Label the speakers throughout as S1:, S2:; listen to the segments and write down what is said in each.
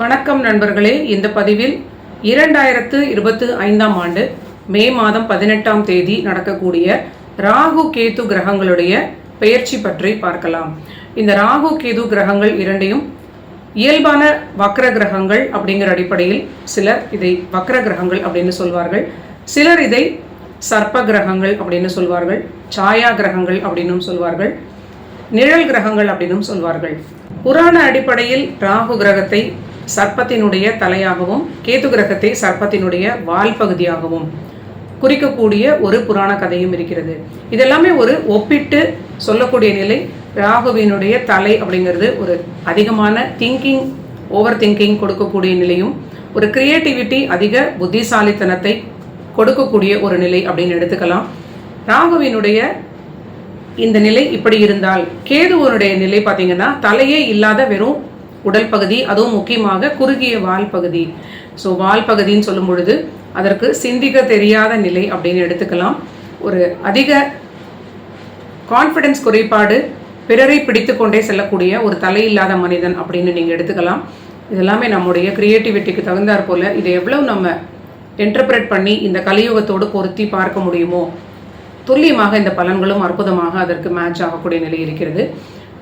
S1: வணக்கம் நண்பர்களே. இந்த பதிவில் இரண்டாயிரத்து இருபத்து ஐந்தாம் ஆண்டு மே மாதம் பதினெட்டாம் தேதி நடக்கக்கூடிய ராகு கேது கிரகங்களுடைய பெயர்ச்சி பற்றி பார்க்கலாம். இந்த ராகு கேது கிரகங்கள் இரண்டையும் இயல்பான வக்ர கிரகங்கள் அப்படிங்கிற அடிப்படையில் சிலர் இதை வக்ர கிரகங்கள் அப்படின்னு சொல்வார்கள். சிலர் இதை சர்ப்ப கிரகங்கள் அப்படின்னு சொல்வார்கள். சாயா கிரகங்கள் அப்படின்னும் சொல்வார்கள். நிழல் கிரகங்கள் அப்படின்னும் சொல்வார்கள். புராண அடிப்படையில் ராகு கிரகத்தை சர்ப்பத்தினுடைய தலையாகவும் கேது கிரகத்தை சர்ப்பத்தினுடைய வால் பகுதியாகவும் குறிக்கக்கூடிய ஒரு புராண கதையும் இருக்கிறது. இதெல்லாமே ஒரு ஒப்பிட்டு சொல்லக்கூடிய நிலை. ராகுவினுடைய தலை அப்படிங்கிறது ஒரு அதிகமான திங்கிங் ஓவர் திங்கிங் கொடுக்கக்கூடிய நிலையும் ஒரு கிரியேட்டிவிட்டி அதிக புத்திசாலித்தனத்தை கொடுக்கக்கூடிய ஒரு நிலை அப்படின்னு எடுத்துக்கலாம். ராகுவினுடைய இந்த நிலை இப்படி இருந்தால் கேதுவனுடைய நிலை பார்த்தீங்கன்னா தலையே இல்லாத வெறும் உடல் பகுதி அதுவும் முக்கியமாக குறுகிய வால் பகுதி. ஸோ வால் பகுதின்னு சொல்லும் பொழுது அதற்கு சிந்திக்க தெரியாத நிலை அப்படின்னு எடுத்துக்கலாம். ஒரு அதிக கான்ஃபிடன்ஸ் குறைபாடு பிறரை பிடித்து கொண்டே செல்லக்கூடிய ஒரு தலையில்லாத மனிதன் அப்படின்னு நீங்கள் எடுத்துக்கலாம். இதெல்லாமே நம்முடைய கிரியேட்டிவிட்டிக்கு தகுந்தாற் போல் இதை எவ்வளவு நம்ம என்டர்பிரேட் பண்ணி இந்த கலியுகத்தோடு பொருத்தி பார்க்க முடியுமோ துல்லியமாக இந்த பலன்களும் அற்புதமாக அதற்கு மேட்ச் ஆகக்கூடிய நிலை இருக்கிறது.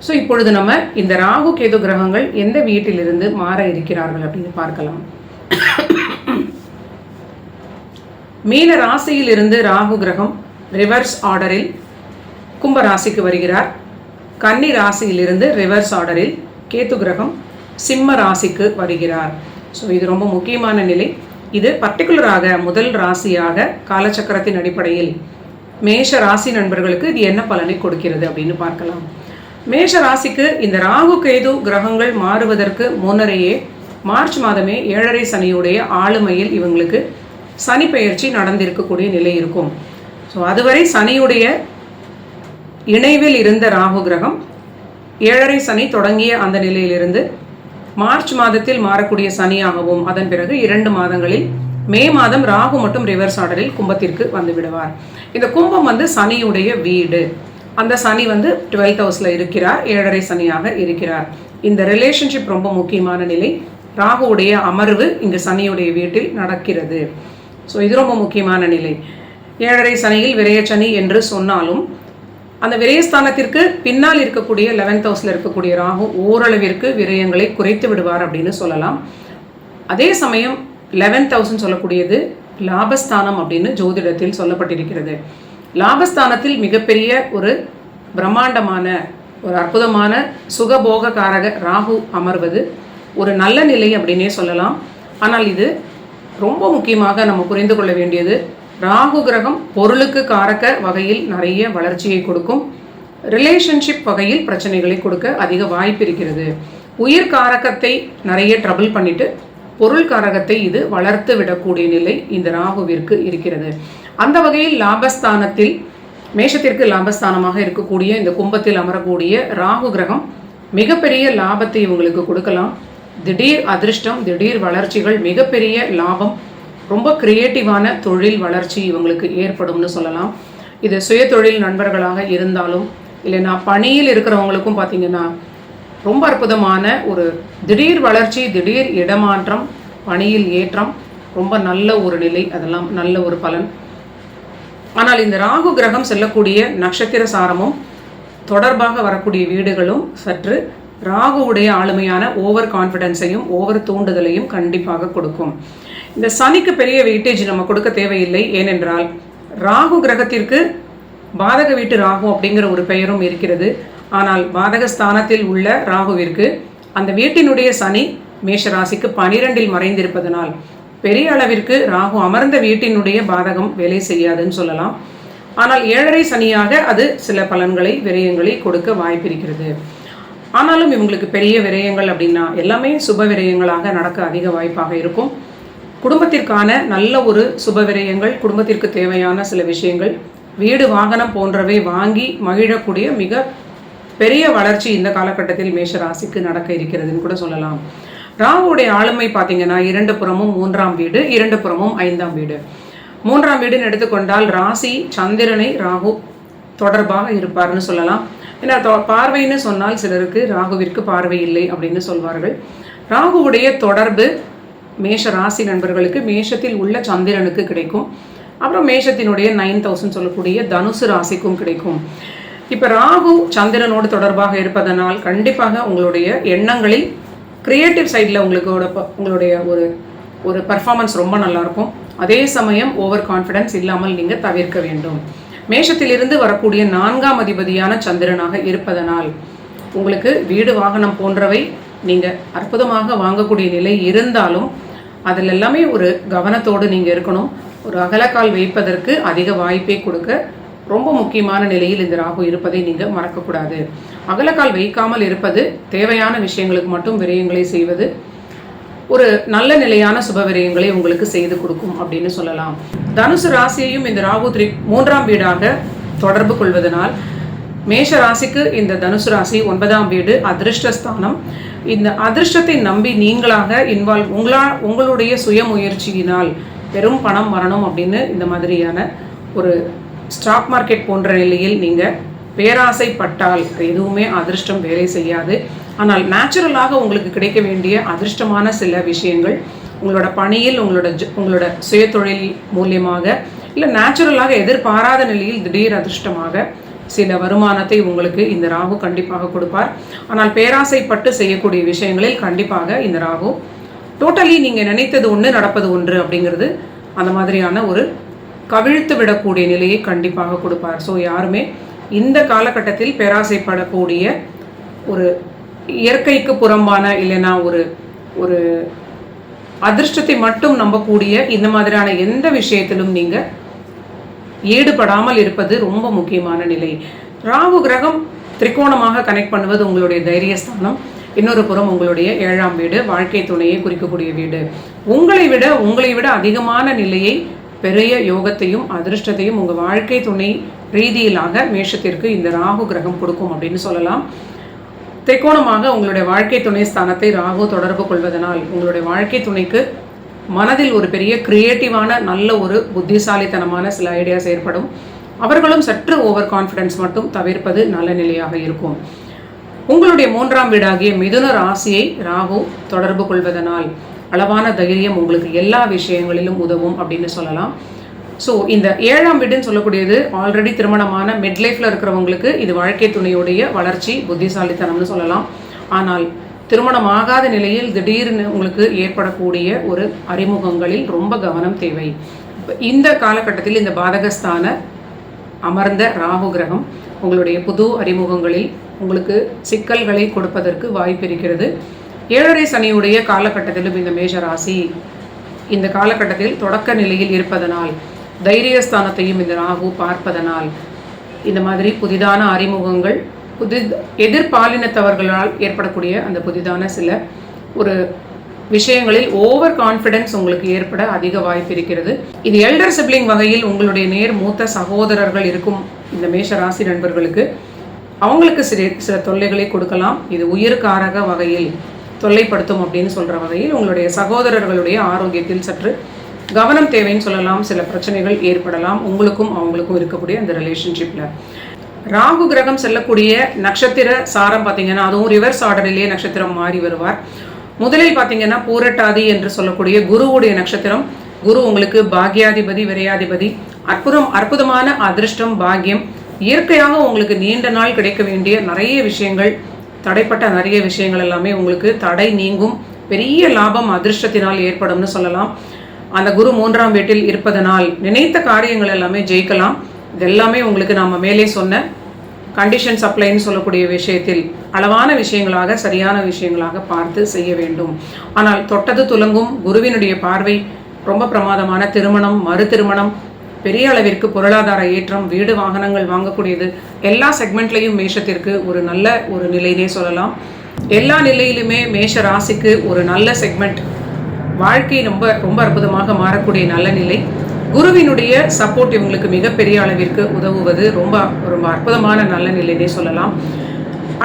S1: ஸோ இப்பொழுது நம்ம இந்த ராகு கேது கிரகங்கள் எந்த வீட்டிலிருந்து மாற இருக்கிறார்கள் அப்படின்னு பார்க்கலாம். மீன ராசியில் இருந்து ராகு கிரகம் ரிவர்ஸ் ஆர்டரில் கும்ப ராசிக்கு வருகிறார். கன்னி ராசியிலிருந்து ரிவர்ஸ் ஆர்டரில் கேத்து கிரகம் சிம்ம ராசிக்கு வருகிறார். ஸோ இது ரொம்ப முக்கியமான நிலை. இது பர்டிகுலராக முதல் ராசியாக காலச்சக்கரத்தின் அடிப்படையில் மேஷ ராசி நண்பர்களுக்கு இது என்ன பலனை கொடுக்கிறது அப்படின்னு பார்க்கலாம். மேஷ ராசிக்கு இந்த ராகு கேது கிரகங்கள் மாறுவதற்கு முன்னரையே மார்ச் மாதமே ஏழரை சனியுடைய ஆளுமையில் இவங்களுக்கு சனி பெயர்ச்சி நடந்திருக்கக்கூடிய நிலை இருக்கும். ஸோ அதுவரை சனியுடைய இணைவில் இருந்த ராகு கிரகம் ஏழரை சனி தொடங்கிய அந்த நிலையிலிருந்து மார்ச் மாதத்தில் மாறக்கூடிய சனியாகவும் அதன் பிறகு இரண்டு மாதங்களில் மே மாதம் ராகு மற்றும் ரிவர்ஸ் ஆர்டரில் கும்பத்திற்கு வந்து விடுவார். இந்த கும்பம் வந்து சனியுடைய வீடு. அந்த சனி வந்து டுவெல்த் ஹவுஸில் இருக்கிறார் ஏழரை சனியாக இருக்கிறார். இந்த ரிலேஷன்ஷிப் ரொம்ப முக்கியமான நிலை. ராகுவுடைய அமர்வு இங்கு சனியுடைய வீட்டில் நடக்கிறது. ஸோ இது ரொம்ப முக்கியமான நிலை. ஏழரை சனியில் விரைய சனி என்று சொன்னாலும் அந்த விரயஸ்தானத்திற்கு பின்னால் இருக்கக்கூடிய லெவன்த் ஹவுஸில் இருக்கக்கூடிய ராகு ஓரளவிற்கு விரயங்களை குறைத்து விடுவார் அப்படின்னு சொல்லலாம். அதே சமயம் லெவன்த் ஹவுஸ்ன்னு சொல்லக்கூடியது லாபஸ்தானம் அப்படின்னு ஜோதிடத்தில் சொல்லப்பட்டிருக்கிறது. லாபஸ்தானத்தில் மிகப்பெரிய ஒரு பிரம்மாண்டமான ஒரு அற்புதமான சுகபோக காரக ராகு அமர்வது ஒரு நல்ல நிலை அப்படின்னே சொல்லலாம். ஆனால் இது ரொம்ப முக்கியமாக நம்ம புரிந்து கொள்ள வேண்டியது ராகு கிரகம் பொருளுக்கு காரக்க வகையில் நிறைய வளர்ச்சியை கொடுக்கும் ரிலேஷன்ஷிப் வகையில் பிரச்சனைகளை கொடுக்க அதிக வாய்ப்பு இருக்கிறது. உயிர் காரகத்தை நிறைய ட்ரபிள் பண்ணிட்டு பொருள் காரகத்தை இது வளர்த்து விடக்கூடிய நிலை இந்த ராகுவிற்கு இருக்கிறது. அந்த வகையில் லாபஸ்தானத்தில் மேஷத்திற்கு லாபஸ்தானமாக இருக்கக்கூடிய இந்த கும்பத்தில் அமரக்கூடிய ராகு கிரகம் மிகப்பெரிய லாபத்தை இவங்களுக்கு கொடுக்கலாம். திடீர் அதிர்ஷ்டம் திடீர் வளர்ச்சிகள் மிகப்பெரிய லாபம் ரொம்ப கிரியேட்டிவான தொழில் வளர்ச்சி இவங்களுக்கு ஏற்படும்னு சொல்லலாம். இது சுய தொழில் நண்பர்களாக இருந்தாலும் இல்லைன்னா பணியில் இருக்கிறவங்களுக்கும் பார்த்தீங்கன்னா ரொம்ப அற்புதமான ஒரு திடீர் வளர்ச்சி திடீர் இடமாற்றம் பணியில் ஏற்றம் ரொம்ப நல்ல ஒரு நிலை அதெல்லாம் நல்ல ஒரு பலன். ஆனால் இந்த ராகு கிரகம் செல்லக்கூடிய நட்சத்திர சாரமும் தொடர்பாக வரக்கூடிய வீடுகளும் சற்று ராகுவுடைய ஆளுமையான ஓவர் கான்ஃபிடென்ஸையும் ஓவர் தூண்டுதலையும் கண்டிப்பாக கொடுக்கும். இந்த சனிக்கு பெரிய வெயிட்டேஜ் நம்ம கொடுக்க தேவையில்லை. ஏனென்றால் ராகு கிரகத்திற்கு பாதக வீட்டு ராகு அப்படிங்கிற ஒரு பெயரும் இருக்கிறது. ஆனால் பாதக ஸ்தானத்தில் உள்ள ராகுவிற்கு அந்த வீட்டினுடைய சனி மேஷ ராசிக்கு பனிரெண்டில் மறைந்திருப்பதனால் பெரிய அளவிற்கு ராகு அமர்ந்த வீட்டினுடைய பாதகம் வேலை செய்யாதுன்னு சொல்லலாம். ஆனால் ஏழரை சனியாக அது சில பலன்களை விரயங்களை கொடுக்க வாய்ப்பிருக்கிறது. ஆனாலும் இவங்களுக்கு பெரிய விரயங்கள் அப்படின்னா எல்லாமே சுப விரயங்களாக நடக்க அதிக வாய்ப்பாக இருக்கும். குடும்பத்திற்கான நல்ல ஒரு சுப விரயங்கள் குடும்பத்திற்கு தேவையான சில விஷயங்கள் வீடு வாகனம் போன்றவை வாங்கி மகிழக்கூடிய மிக பெரிய வளர்ச்சி இந்த காலகட்டத்தில் மேஷ ராசிக்கு நடக்க இருக்கிறதுன்னு கூட சொல்லலாம். ராகுடைய ஆளுமை பார்த்தீங்கன்னா இரண்டு புறமும் மூன்றாம் வீடு இரண்டு புறமும் ஐந்தாம் வீடு. மூன்றாம் வீடுன்னு எடுத்துக்கொண்டால் ராசி சந்திரனை ராகு தொடர்பாக இருப்பார்னு சொல்லலாம். ஏன்னா தொ- பார்வைன்னு சொன்னால் சிலருக்கு ராகுவிற்கு பார்வை இல்லை அப்படின்னு சொல்வார்கள். ராகுவுடைய தொடர்பு மேஷ ராசி நண்பர்களுக்கு மேஷத்தில் உள்ள சந்திரனுக்கு கிடைக்கும். அப்புறம் மேஷத்தினுடைய நைன் தௌசண்ட் சொல்லக்கூடிய தனுசு ராசிக்கும் கிடைக்கும். இப்போ ராகு சந்திரனோடு தொடர்பாக இருப்பதனால் கண்டிப்பாக உங்களுடைய எண்ணங்களில் கிரியேட்டிவ் சைடில் உங்களுக்கு உங்களுடைய ஒரு ஒரு பர்ஃபார்மன்ஸ் ரொம்ப நல்லாயிருக்கும் அதே சமயம் ஓவர் கான்ஃபிடன்ஸ் இல்லாமல் நீங்கள் தவிர்க்க வேண்டும். மேஷத்திலிருந்து வரக்கூடிய நான்காம் அதிபதியான சந்திரனாக இருப்பதனால் உங்களுக்கு வீடு வாகனம் போன்றவை நீங்கள் அற்புதமாக வாங்கக்கூடிய நிலை இருந்தாலும் அதில் எல்லாமே ஒரு கவனத்தோடு நீங்கள் இருக்கணும். ஒரு அகலக்கால் வைப்பதற்கு அதிக வாய்ப்பை கொடுக்க ரொம்ப முக்கியமான நிலையில் இந்த ராகு இருப்பதை நீங்கள் மறக்கக்கூடாது. அகலக்கால் வைக்காமல் இருப்பது தேவையான விஷயங்களுக்கு மட்டும் விரயங்களை செய்வது ஒரு நல்ல நிலையான சுப விரயங்களை உங்களுக்கு செய்து கொடுக்கும் அப்படின்னு சொல்லலாம். தனுசு ராசியையும் இந்த ராகு திரி மூன்றாம் வீடாக தொடர்பு கொள்வதனால் மேஷ ராசிக்கு இந்த தனுசு ராசி ஒன்பதாம் வீடு அதிர்ஷ்டஸ்தானம். இந்த அதிர்ஷ்டத்தை நம்பி நீங்களாக இன்வால்வ் உங்களா உங்களுடைய சுய முயற்சியினால் பெரும் பணம் வரணும் அப்படின்னு இந்த மாதிரியான ஒரு ஸ்டாக் மார்க்கெட் போன்ற நிலையில் நீங்கள் பேராசைப்பட்டால் எதுவுமே அதிர்ஷ்டம் வேலை செய்யாது. ஆனால் நேச்சுரலாக உங்களுக்கு கிடைக்க வேண்டிய அதிர்ஷ்டமான சில விஷயங்கள் உங்களோட பணியில் உங்களோட உங்களோட சுயதொழில் மூலியமாக இல்லை நேச்சுரலாக எதிர்பாராத நிலையில் திடீர் அதிர்ஷ்டமாக சில வருமானத்தை உங்களுக்கு இந்த ராகு கண்டிப்பாக கொடுப்பார். ஆனால் பேராசைப்பட்டு செய்யக்கூடிய விஷயங்களில் கண்டிப்பாக இந்த ராகு டோட்டலி நீங்கள் நினைத்தது ஒன்று நடப்பது ஒன்று அப்படிங்கிறது அந்த மாதிரியான ஒரு கவிழ்த்து விடக்கூடிய நிலையை கண்டிப்பாக கொடுப்பார். ஸோ யாருமே இந்த காலகட்டத்தில் பேராசைப்படக்கூடிய ஒரு இயற்கைக்கு புறம்பான இல்லைன்னா ஒரு ஒரு அதிர்ஷ்டத்தை மட்டும் நம்பக்கூடிய இந்த மாதிரியான எந்த விஷயத்திலும் நீங்கள் ஈடுபடாமல் இருப்பது ரொம்ப முக்கியமான நிலை. ராகு கிரகம் திரிகோணமாக கனெக்ட் பண்ணுவது உங்களுடைய தைரியஸ்தானம். இன்னொரு புறம் உங்களுடைய ஏழாம் வீடு வாழ்க்கை துணையை குறிக்கக்கூடிய வீடு. உங்களை விட உங்களை விட அதிகமான நிலையை பெரிய யோகத்தையும் அதிர்ஷ்டத்தையும் உங்கள் வாழ்க்கை துணை ரீதியிலாக மேஷத்திற்கு இந்த ராகு கிரகம் கொடுக்கும் அப்படின்னு சொல்லலாம். திரிகோணமாக உங்களுடைய வாழ்க்கை துணை ஸ்தானத்தை ராகு தொடர்பு கொள்வதனால் உங்களுடைய வாழ்க்கை துணைக்கு மனதில் ஒரு பெரிய கிரியேட்டிவான நல்ல ஒரு புத்திசாலித்தனமான சில ஐடியாஸ் ஏற்படும். அவர்களும் சற்று ஓவர் கான்ஃபிடன்ஸ் மட்டும் தவிர்ப்பது நல்ல நிலையாக இருக்கும். உங்களுடைய மூன்றாம் வீடாகிய மிதுன ராசியை ராகு தொடர்பு கொள்வதனால் அளவான தைரியம் உங்களுக்கு எல்லா விஷயங்களிலும் உதவும் அப்படின்னு சொல்லலாம். ஸோ இந்த ஏழாம் வீடுன்னு சொல்லக்கூடியது ஆல்ரெடி திருமணமான மிட் லைஃப்பில் இருக்கிறவங்களுக்கு இது வாழ்க்கை துணையுடைய வளர்ச்சி புத்திசாலித்தனம்னு சொல்லலாம். ஆனால் திருமணம் ஆகாத நிலையில் திடீர்னு உங்களுக்கு ஏற்படக்கூடிய ஒரு அறிமுகங்களில் ரொம்ப கவனம் தேவை. இந்த காலகட்டத்தில் இந்த பாதகஸ்தான அமர்ந்த ராகு கிரகம் உங்களுடைய புது அறிமுகங்களில் உங்களுக்கு சிக்கல்களை கொடுப்பதற்கு வாய்ப்பு இருக்கிறது. ஏழரை சனியுடைய காலகட்டத்திலும் இந்த மேஷ ராசி இந்த காலகட்டத்தில் தொடக்க நிலையில் இருப்பதனால் தைரியஸ்தானத்தையும் இந்த ராகு பார்ப்பதனால் இந்த மாதிரி புதிதான அறிமுகங்கள் புதி எதிர்பாலினத்தவர்களால் ஏற்படக்கூடிய அந்த புதிதான சில ஒரு விஷயங்களில் ஓவர் கான்ஃபிடென்ஸ் உங்களுக்கு ஏற்பட அதிக வாய்ப்பு இருக்கிறது. இது எல்டர் சிப்ளிங் வகையில் உங்களுடைய நேர் மூத்த சகோதரர்கள் இருக்கும் இந்த மேஷ ராசி நண்பர்களுக்கு அவங்களுக்கு சில சில தொல்லைகளை கொடுக்கலாம். இது உயிர்காரக வகையில் தொல்லைப்படுத்தும் அப்படின்னு சொல்கிற வகையில் உங்களுடைய சகோதரர்களுடைய ஆரோக்கியத்தில் சற்று கவனம் தேவைன்னு சொல்லலாம் சில பிரச்சனைகள் ஏற்படலாம். உங்களுக்கும் அவங்களுக்கும் இருக்கக்கூடிய அந்த ரிலேஷன்ஷிப்பில் ராகு கிரகம் செல்லக்கூடிய நட்சத்திர சாரம் பார்த்தீங்கன்னா அதுவும் ரிவர்ஸ் ஆர்டரிலேயே நட்சத்திரம் மாறி வருவார். முதலில் பார்த்தீங்கன்னா பூரட்டாதி என்று சொல்லக்கூடிய குருவுடைய நட்சத்திரம். குரு உங்களுக்கு பாக்யாதிபதி விரையாதிபதி. அற்புதம் அற்புதமான அதிர்ஷ்டம் பாக்கியம். இயற்கையாக உங்களுக்கு நீண்ட நாள் கிடைக்க வேண்டிய நிறைய விஷயங்கள் தடைப்பட்ட நிறைய விஷயங்கள் எல்லாமே உங்களுக்கு தடை நீங்கும். பெரிய லாபம் அதிர்ஷ்டத்தினால் ஏற்படும்னு சொல்லலாம். அந்த குரு மூன்றாம் வீட்டில் இருப்பதனால் நினைத்த காரியங்கள் எல்லாமே ஜெயிக்கலாம். இது எல்லாமே உங்களுக்கு நாம் மேலே சொன்ன கண்டிஷன் சப்ளைன்னு சொல்லக்கூடிய விஷயத்தில் அளவான விஷயங்களாக சரியான விஷயங்களாக பார்த்து செய்ய வேண்டும். ஆனால் தொட்டது துலங்கும் குருவினுடைய பார்வை ரொம்ப பிரமாதமான திருமணம் மறு திருமணம் பெரிய அளவிற்கு பொருளாதார ஏற்றம் வீடு வாகனங்கள் வாங்கக்கூடியது எல்லா செக்மெண்ட்லேயும் மேஷத்திற்கு ஒரு நல்ல ஒரு நிலையினே சொல்லலாம். எல்லா நிலையிலுமே மேஷ ராசிக்கு ஒரு நல்ல செக்மெண்ட் வாழ்க்கை ரொம்ப ரொம்ப அற்புதமாக மாறக்கூடிய நல்ல நிலை. குருவினுடைய சப்போர்ட் இவங்களுக்கு மிகப்பெரிய அளவிற்கு உதவுவது ரொம்ப ரொம்ப அற்புதமான நல்ல நிலைன்னே சொல்லலாம்.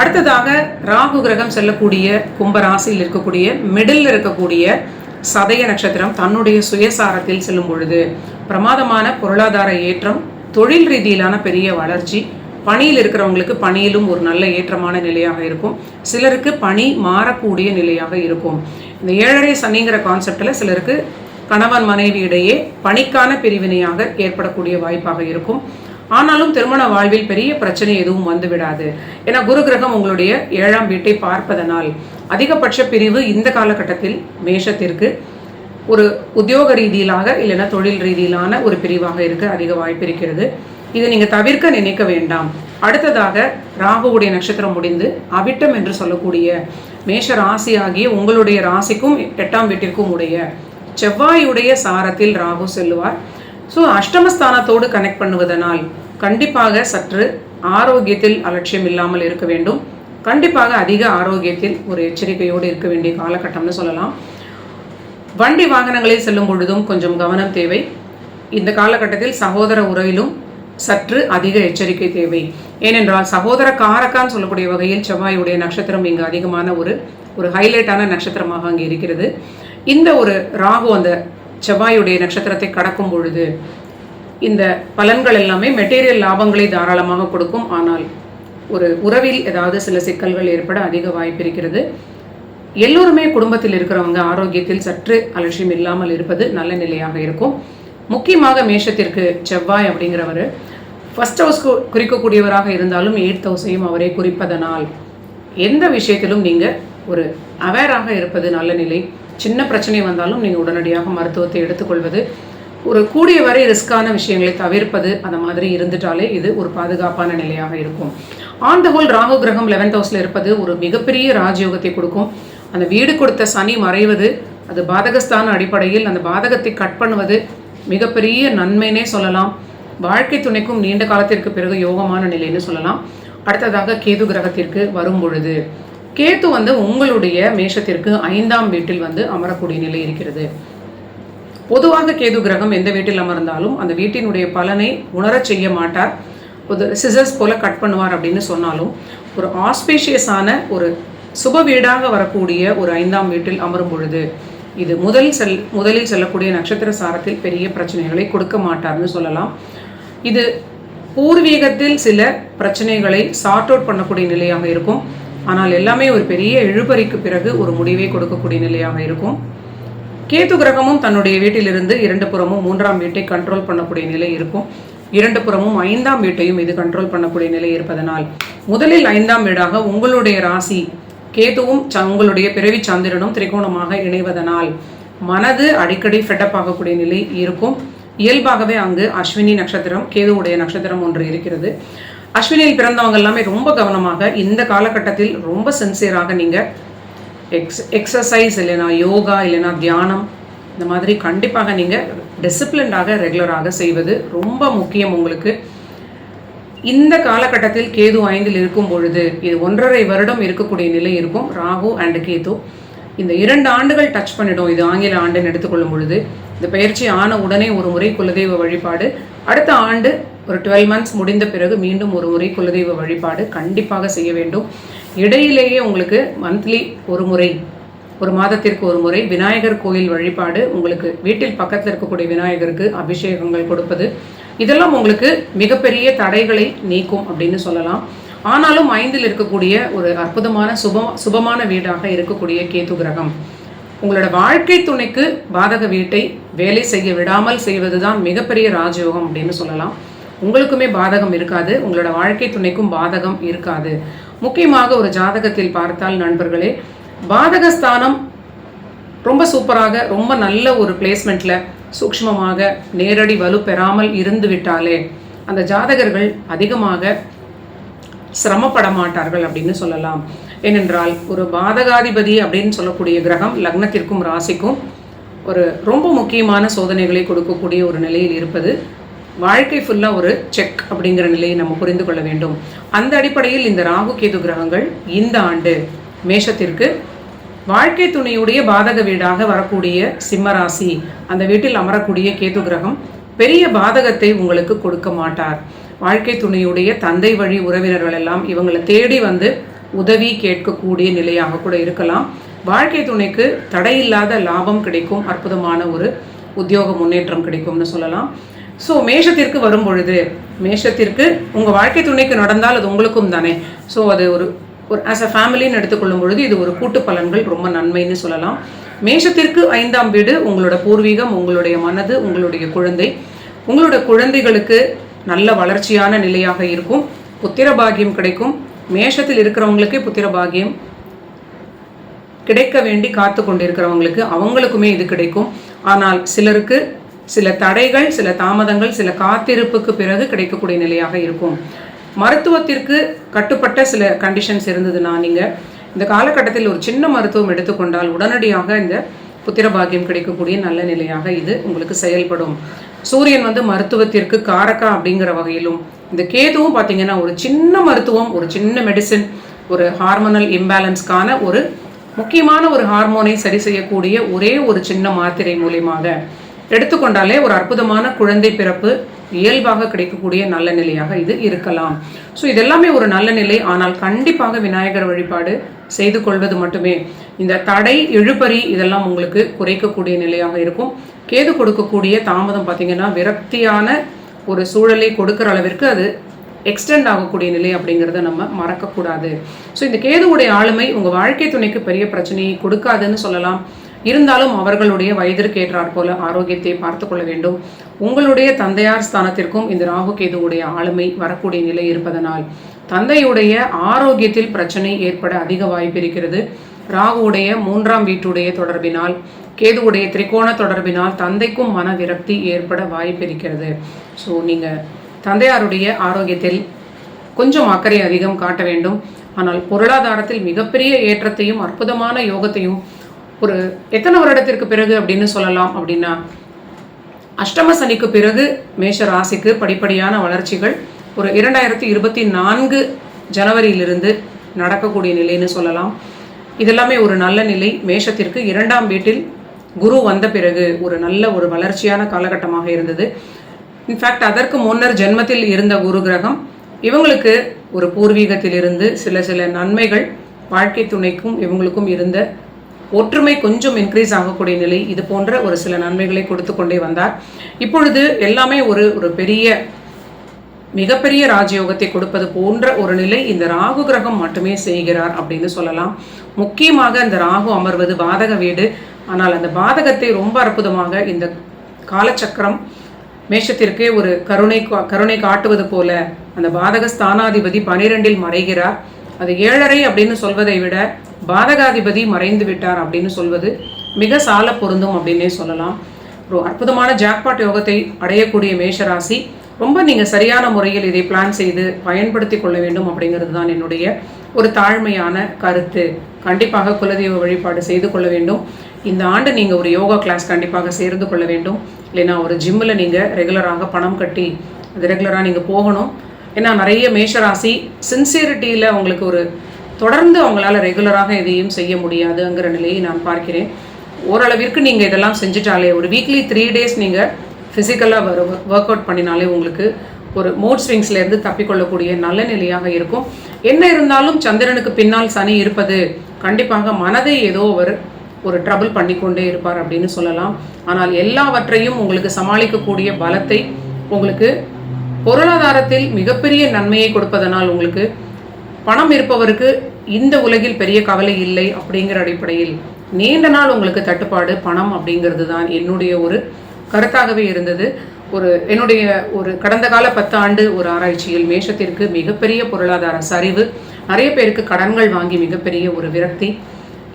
S1: அடுத்ததாக ராகு கிரகம் செல்லக்கூடிய கும்பராசியில் இருக்கக்கூடிய மிடில் இருக்கக்கூடிய சதய நட்சத்திரம் தன்னுடைய சுயசாரத்தில் செல்லும் பொழுது பிரமாதமான பொருளாதார ஏற்றம் தொழில் ரீதியிலான பெரிய வளர்ச்சி பணியில் இருக்கிறவங்களுக்கு பணியிலும் ஒரு நல்ல ஏற்றமான நிலையாக இருக்கும். சிலருக்கு பணி மாறக்கூடிய நிலையாக இருக்கும். இந்த ஏழரை சனிங்கிற கான்செப்டில் சிலருக்கு கணவன் மனைவி இடையே பணிக்கான பிரிவினையாக ஏற்படக்கூடிய வாய்ப்பாக இருக்கும். ஆனாலும் திருமண வாழ்வில் பெரிய பிரச்சனை எதுவும் வந்து விடாது ஏன்னா குரு கிரகம் உங்களுடைய ஏழாம் வீட்டை பார்ப்பதனால் அதிகபட்ச பிரிவு இந்த காலகட்டத்தில் மேஷத்திற்கு ஒரு உத்தியோக ரீதியிலாக இல்லைன்னா தொழில் ரீதியிலான ஒரு பிரிவாக இருக்க அதிக வாய்ப்பு இருக்கிறது. இதை நீங்கள் தவிர்க்க நினைக்க வேண்டாம். அடுத்ததாக ராகுவுடைய நட்சத்திரம் முடிந்து அவிட்டம் என்று சொல்லக்கூடிய மேஷ ராசி ஆகிய உங்களுடைய ராசிக்கும் எட்டாம் வீட்டிற்கும் உடைய செவ்வாயுடைய சாரத்தில் ராகு செல்லுவார். ஸோ அஷ்டமஸ்தானத்தோடு கனெக்ட் பண்ணுவதனால் கண்டிப்பாக சற்று ஆரோக்கியத்தில் அலட்சியம் இல்லாமல் இருக்க வேண்டும். கண்டிப்பாக அதிக ஆரோக்கியத்தில் ஒரு எச்சரிக்கையோடு இருக்க வேண்டிய காலகட்டம்னு சொல்லலாம். வண்டி வாகனங்களில் செல்லும் பொழுதும் கொஞ்சம் கவனம் தேவை. இந்த காலகட்டத்தில் சகோதர உறவிலும் சற்று அதிக எச்சரிக்கை தேவை. ஏனென்றால் சகோதர காரக்கான்னு சொல்லக்கூடிய வகையில் செவ்வாயுடைய நட்சத்திரம் இங்கு அதிகமான ஒரு ஒரு ஹைலைட்டான நட்சத்திரமாக அங்கே இருக்கிறது. இந்த ஒரு ராகு அந்த செவ்வாயுடைய நட்சத்திரத்தை கடக்கும் பொழுது இந்த பலன்கள் எல்லாமே மெட்டீரியல் லாபங்களை தாராளமாக கொடுக்கும். ஆனால் ஒரு உறவில் ஏதாவது சில சிக்கல்கள் ஏற்பட அதிக வாய்ப்பு இருக்கிறது. எல்லோருமே குடும்பத்தில் இருக்கிறவங்க ஆரோக்கியத்தில் சற்று அலட்சியம் இல்லாமல் இருப்பது நல்ல நிலையாக இருக்கும். முக்கியமாக மேஷத்திற்கு செவ்வாய் அப்படிங்கிறவர். ஃபர்ஸ்ட் ஹவுஸ் குறிக்கக்கூடியவராக இருந்தாலும் எயிட் ஹவுஸையும் அவரே குறிப்பதனால் எந்த விஷயத்திலும் நீங்கள் ஒரு அவேராக இருப்பது நல்ல நிலை. சின்ன பிரச்சனை வந்தாலும் நீங்கள் உடனடியாக மருத்துவத்தை எடுத்துக்கொள்வது. ஒரு கூடிய வரை ரிஸ்க்கான விஷயங்களை தவிர்ப்பது அந்த மாதிரி இருந்துட்டாலே இது ஒரு பாதுகாப்பான நிலையாக இருக்கும். ஆன் த ஹோல் ராகு கிரகம் லெவன்த் ஹவுஸில் இருப்பது ஒரு மிகப்பெரிய ராஜயோகத்தை கொடுக்கும். அந்த வீடு கொடுத்த சனி மறைவது அது பாதகஸ்தான அடிப்படையில் அந்த பாதகத்தை கட் பண்ணுவது மிகப்பெரிய நன்மைனே சொல்லலாம். வாழ்க்கை துணைக்கும் நீண்ட காலத்திற்கு பிறகு யோகமான நிலைன்னு சொல்லலாம். அடுத்ததாக கேது கிரகத்திற்கு வரும் பொழுது கேத்து வந்து உங்களுடைய மேஷத்திற்கு ஐந்தாம் வீட்டில் வந்து அமரக்கூடிய நிலை இருக்கிறது. பொதுவாக கேது கிரகம் எந்த வீட்டில் அமர்ந்தாலும் அந்த வீட்டினுடைய பலனை உணரச் செய்ய மாட்டார். ஒரு சிசர்ஸ் போல கட் பண்ணுவார் அப்படின்னு சொன்னாலும் ஒரு ஆஸ்பீஷியஸான ஒரு சுப வீடாக வரக்கூடிய ஒரு ஐந்தாம் வீட்டில் அமரும் பொழுது இது முதல் செல் முதலில் செல்லக்கூடிய நட்சத்திர சாரத்தில் பெரிய பிரச்சனைகளை கொடுக்க மாட்டார்னு சொல்லலாம். இது பூர்வீகத்தில் சில பிரச்சனைகளை சார்ட் அவுட் பண்ணக்கூடிய நிலையாக இருக்கும். ஆனால் எல்லாமே ஒரு பெரிய இழுபறிக்கு பிறகு ஒரு முடிவை கொடுக்கக்கூடிய நிலையாக இருக்கும். கேத்து கிரகமும் தன்னுடைய வீட்டிலிருந்து இரண்டு புறமும் மூன்றாம் வீட்டை கண்ட்ரோல் பண்ணக்கூடிய நிலை இருக்கும். இரண்டு புறமும் ஐந்தாம் வீட்டையும் இது கண்ட்ரோல் பண்ணக்கூடிய நிலை இருப்பதனால் முதலில் ஐந்தாம் வீடாக உங்களுடைய ராசி கேதுவும் உங்களுடைய பிறவி சந்திரனும் திரிகோணமாக இணைவதனால் மனது அடிக்கடி ஃபெட்டப் ஆகக்கூடிய நிலை இருக்கும். இயல்பாகவே அங்கு அஸ்வினி நட்சத்திரம் கேதுவுடைய நட்சத்திரம் ஒன்று இருக்கிறது. அஸ்வினியில் பிறந்தவங்க எல்லாமே ரொம்ப கவனமாக இந்த காலகட்டத்தில் ரொம்ப சின்சியராக நீங்கள் எக்ஸ் எக்ஸசைஸ் இல்லைனா யோகா இல்லைனா தியானம் இந்த மாதிரி கண்டிப்பாக நீங்கள் டிசிப்ளின்டாக ரெகுலராக செய்வது ரொம்ப முக்கியம் உங்களுக்கு. இந்த காலகட்டத்தில் கேது ஐந்தில் இருக்கும் பொழுது இது ஒன்றரை வருடம் இருக்கக்கூடிய நிலை இருக்கும். ராகு அண்ட் கேது இந்த இரண்டு ஆண்டுகள் டச் பண்ணிடும். இது ஆங்கில ஆண்டுன்னு எடுத்துக்கொள்ளும் பொழுது இந்த பயிற்சி ஆன உடனே ஒரு முறை குலதெய்வ வழிபாடு அடுத்த ஆண்டு ஒரு டுவெல் மந்த்ஸ் முடிந்த பிறகு மீண்டும் ஒரு முறை குலதெய்வ வழிபாடு கண்டிப்பாக செய்ய வேண்டும். இடையிலேயே உங்களுக்கு மந்த்லி ஒரு முறை ஒரு மாதத்திற்கு ஒரு முறை விநாயகர் கோயில் வழிபாடு உங்களுக்கு வீட்டில் பக்கத்தில் இருக்கக்கூடிய விநாயகருக்கு அபிஷேகங்கள் கொடுப்பது இதெல்லாம் உங்களுக்கு மிகப்பெரிய தடைகளை நீக்கும் அப்படின்னு சொல்லலாம். ஆனாலும் ஐந்தில் இருக்கக்கூடிய ஒரு அற்புதமான சுப சுபமான வீடாக இருக்கக்கூடிய கேது கிரகம். உங்களோட வாழ்க்கை துணைக்கு பாதக வீட்டை வேலை செய்ய விடாமல் செய்வது தான் மிகப்பெரிய ராஜயோகம் அப்படின்னு சொல்லலாம். உங்களுக்குமே பாதகம் இருக்காது. உங்களோட வாழ்க்கை துணைக்கும் பாதகம் இருக்காது. முக்கியமாக ஒரு ஜாதகத்தில் பார்த்தால் நண்பர்களே பாதகஸ்தானம் ரொம்ப சூப்பராக ரொம்ப நல்ல ஒரு பிளேஸ்மெண்ட்டில் சூக்ஷ்மமாக நேரடி வலு பெறாமல் இருந்து விட்டாலே அந்த ஜாதகர்கள் அதிகமாக சிரமப்பட மாட்டார்கள் அப்படின்னு சொல்லலாம். ஏனென்றால் ஒரு பாதகாதிபதி அப்படின்னு சொல்லக்கூடிய கிரகம் லக்னத்திற்கும் ராசிக்கும் ஒரு ரொம்ப முக்கியமான சோதனைகளை கொடுக்கக்கூடிய ஒரு நிலையில் இருப்பது வாழ்க்கை ஃபுல்லாக ஒரு செக் அப்படிங்கிற நிலையை நம்ம புரிந்து கொள்ள வேண்டும். அந்த அடிப்படையில் இந்த ராகு கேது கிரகங்கள் இந்த ஆண்டு மேஷத்திற்கு வாழ்க்கை துணையுடைய பாதக வீடாக வரக்கூடிய சிம்மராசி. அந்த வீட்டில் அமரக்கூடிய கேது கிரகம் பெரிய பாதகத்தை உங்களுக்கு கொடுக்க மாட்டார். வாழ்க்கை துணையுடைய தந்தை வழி உறவினர்கள் எல்லாம் இவங்களை தேடி வந்து உதவி கேட்கக்கூடிய நிலையாக கூட இருக்கலாம். வாழ்க்கை துணைக்கு தடையில்லாத லாபம் கிடைக்கும் அற்புதமான ஒரு உத்தியோக முன்னேற்றம் கிடைக்கும்னு சொல்லலாம். ஸோ மேஷத்திற்கு வரும் பொழுது மேஷத்திற்கு உங்கள் வாழ்க்கை துணைக்கு நடந்தால் அது உங்களுக்கும் தானே. ஸோ அது ஒரு ஒரு ஆஸ் அ ஃபேமிலின்னு எடுத்துக்கொள்ளும் பொழுது இது ஒரு கூட்டு பலன்கள் ரொம்ப நன்மைன்னு சொல்லலாம். மேஷத்திற்கு ஐந்தாம் வீடு உங்களோட பூர்வீகம் உங்களுடைய மனது உங்களுடைய குழந்தை. உங்களோட குழந்தைகளுக்கு நல்ல வளர்ச்சியான நிலையாக இருக்கும். புத்திர பாகியம் கிடைக்கும். மேஷத்தில் இருக்கிறவங்களுக்கே புத்திர பாகியம் கிடைக்க வேண்டி காத்து கொண்டிருக்கிறவங்களுக்கு அவங்களுக்குமே இது கிடைக்கும். ஆனால் சிலருக்கு சில தடைகள் சில தாமதங்கள் சில காத்திருப்புக்கு பிறகு கிடைக்கக்கூடிய நிலையாக இருக்கும். மருத்துவத்திற்கு கட்டுப்பட்ட சில கண்டிஷன்ஸ் இருந்ததுன்னா நீங்கள் இந்த காலகட்டத்தில் ஒரு சின்ன மருத்துவம் எடுத்துக்கொண்டால் உடனடியாக இந்த புத்திரபாகியம் கிடைக்கக்கூடிய நல்ல நிலையாக இது உங்களுக்கு செயல்படும். சூரியன் வந்து மருத்துவத்திற்கு காரக்கா அப்படிங்கிற வகையிலும் இந்த கேதுவும் பார்த்தீங்கன்னா ஒரு சின்ன மருத்துவம் ஒரு சின்ன மெடிசின் ஒரு ஹார்மோனல் இம்பேலன்ஸ்க்கான ஒரு முக்கியமான ஒரு ஹார்மோனை சரி செய்யக்கூடிய ஒரே ஒரு சின்ன மாத்திரை மூலியமாக. எடுத்துக்கொண்டாலே ஒரு அற்புதமான குழந்தை பிறப்பு இயல்பாக கிடைக்கக்கூடிய நல்ல நிலையாக இது இருக்கலாம். ஸோ இதெல்லாமே ஒரு நல்ல நிலை. ஆனால் கண்டிப்பாக விநாயகர் வழிபாடு செய்து கொள்வது மட்டுமே. இந்த தடை இழுபறி இதெல்லாம் உங்களுக்கு குறைக்கக்கூடிய நிலையாக இருக்கும். கேது கொடுக்கக்கூடிய தாமதம் பார்த்தீங்கன்னா விரக்தியான ஒரு சூழலை கொடுக்கிற அளவிற்கு அது எக்ஸ்டெண்ட் ஆகக்கூடிய நிலை அப்படிங்கிறத நம்ம மறக்கக்கூடாது. ஸோ இந்த கேதுவுடைய ஆளுமை உங்கள் வாழ்க்கை துணைக்கு பெரிய பிரச்சனையை கொடுக்காதுன்னு சொல்லலாம். இருந்தாலும் அவர்களுடைய வயதிற்கு ஏற்றாற் போல ஆரோக்கியத்தை பார்த்து கொள்ள வேண்டும். உங்களுடைய தந்தையார் ஸ்தானத்திற்கும் இந்த ராகு கேதுவுடைய ஆளுமை வரக்கூடிய நிலை இருப்பதனால் தந்தையுடைய ஆரோக்கியத்தில் பிரச்சனை ஏற்பட அதிக வாய்ப்பு இருக்கிறது. ராகுவுடைய மூன்றாம் வீட்டுடைய தொடர்பினால் கேதுவுடைய திரிகோண தொடர்பினால் தந்தைக்கும் மன விரக்தி ஏற்பட வாய்ப்பு இருக்கிறது. ஸோ நீங்கள் தந்தையாருடைய ஆரோக்கியத்தில் கொஞ்சம் அக்கறை அதிகம் காட்ட வேண்டும். ஆனால் பொருளாதாரத்தில் மிகப்பெரிய ஏற்றத்தையும் அற்புதமான யோகத்தையும் ஒரு எத்தனை வருடத்திற்கு பிறகு அப்படின்னு சொல்லலாம் அப்படின்னா அஷ்டம சனிக்கு பிறகு மேஷ ராசிக்கு படிப்படியான வளர்ச்சிகள் ஒரு இரண்டாயிரத்தி இருபத்தி நான்கு ஜனவரியிலிருந்து நடக்கக்கூடிய நிலைன்னு சொல்லலாம். இதெல்லாமே ஒரு நல்ல நிலை. மேஷத்திற்கு இரண்டாம் வீட்டில் குரு வந்த பிறகு ஒரு நல்ல ஒரு வளர்ச்சியான காலகட்டமாக இருந்தது. இன்ஃபேக்ட் அதற்கு முன்னர் ஜென்மத்தில் இருந்த குரு கிரகம் இவங்களுக்கு ஒரு பூர்வீகத்திலிருந்து சில சில நன்மைகள் வாழ்க்கை துணைக்கும் இவங்களுக்கும் இருந்த ஒற்றுமை கொஞ்சம் இன்க்ரீஸ் ஆகக்கூடிய நிலை இது போன்ற ஒரு சில நன்மைகளை கொடுத்து கொண்டே வந்தார். இப்பொழுது எல்லாமே ஒரு ஒரு பெரிய மிகப்பெரிய ராஜயோகத்தை கொடுப்பது போன்ற ஒரு நிலை இந்த ராகு கிரகம் மட்டுமே செய்கிறார் அப்படின்னு சொல்லலாம். முக்கியமாக அந்த ராகு அமர்வது பாதக வீடு. ஆனால் அந்த பாதகத்தை ரொம்ப அற்புதமாக இந்த காலச்சக்கரம் மேஷத்திற்கே ஒரு கருணை கருணை காட்டுவது போல அந்த பாதக ஸ்தானாதிபதி பனிரெண்டில் மறைகிறார். அது ஏழரை அப்படின்னு சொல்வதை விட பாதகாதிபதி மறைந்து விட்டார் அப்படின்னு சொல்வது மிக சால பொருந்தும் அப்படின்னே சொல்லலாம். ஒரு அற்புதமான ஜாக்பாட் யோகத்தை அடையக்கூடிய மேஷராசி ரொம்ப நீங்கள் சரியான முறையில் இதை பிளான் செய்து பயன்படுத்தி கொள்ள வேண்டும் அப்படிங்கிறது தான் என்னுடைய ஒரு தாழ்மையான கருத்து. கண்டிப்பாக குலதெய்வ வழிபாடு செய்து கொள்ள வேண்டும். இந்த ஆண்டு நீங்கள் ஒரு யோகா கிளாஸ் கண்டிப்பாக சேர்ந்து கொள்ள வேண்டும். இல்லைன்னா ஒரு ஜிம்மில் நீங்கள் ரெகுலராக பணம் கட்டி அது ரெகுலராக நீங்கள் போகணும். ஏன்னா நிறைய மேஷராசி சின்சியரிட்டியில் உங்களுக்கு ஒரு தொடர்ந்து அவங்களால ரெகுலராக எதையும் செய்ய முடியாதுங்கிற நிலையை நான் பார்க்கிறேன். ஓரளவிற்கு நீங்கள் இதெல்லாம் செஞ்சுட்டாலே ஒரு வீக்லி த்ரீ டேஸ் நீங்கள் ஃபிசிக்கலாக ஒர்க் அவுட் பண்ணினாலே உங்களுக்கு ஒரு மூட் ஸ்விங்ஸ்லேருந்து தப்பிக்கொள்ளக்கூடிய நல்ல நிலையாக இருக்கும். என்ன இருந்தாலும் சந்திரனுக்கு பின்னால் சனி இருப்பது கண்டிப்பாக மனதை ஏதோ ஒரு ஒரு ட்ரபிள் பண்ணிக்கொண்டே இருப்பார் அப்படின்னு சொல்லலாம். ஆனால் எல்லாவற்றையும் உங்களுக்கு சமாளிக்கக்கூடிய பலத்தை உங்களுக்கு பொருளாதாரத்தில் மிகப்பெரிய நன்மையை கொடுப்பதனால் உங்களுக்கு பணம் இருப்பவருக்கு இந்த உலகில் பெரிய கவலை இல்லை அப்படிங்கிற அடிப்படையில் நீண்ட நாள் உங்களுக்கு தட்டுப்பாடு பணம் அப்படிங்கிறது தான் என்னுடைய ஒரு கருத்தாகவே இருந்தது. ஒரு என்னுடைய ஒரு கடந்த கால பத்து ஆண்டு ஒரு ஆராய்ச்சியில் மேஷத்திற்கு மிகப்பெரிய பொருளாதார சரிவு நிறைய பேருக்கு கடன்கள் வாங்கி மிகப்பெரிய ஒரு விரக்தி.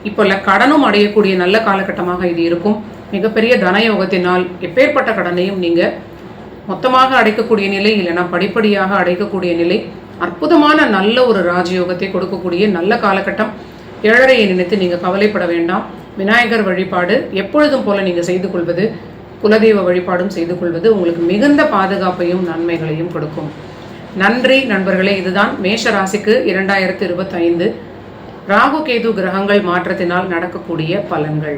S1: இப்போல்ல கடனும் அடையக்கூடிய நல்ல காலகட்டமாக இது இருக்கும். மிகப்பெரிய தனயோகத்தினால் எப்பேற்பட்ட கடனையும் நீங்கள் மொத்தமாக அடைக்கக்கூடிய நிலை இல்லைன்னா படிப்படியாக அடைக்கக்கூடிய நிலை அற்புதமான நல்ல ஒரு ராஜயோகத்தை கொடுக்கக்கூடிய நல்ல காலகட்டம். ஏழரையை நினைத்து நீங்கள் கவலைப்பட வேண்டாம். விநாயகர் வழிபாடு எப்பொழுதும் போல நீங்கள் செய்து கொள்வது குலதெய்வ வழிபாடும் செய்து கொள்வது உங்களுக்கு மிகுந்த பாதுகாப்பையும் நன்மைகளையும் கொடுக்கும். நன்றி நண்பர்களே இதுதான் மேஷ ராசிக்கு இரண்டாயிரத்து இருபத்தைந்து. ராகு கேது கிரகங்கள் மாற்றத்தினால் நடக்கக்கூடிய பலன்கள்.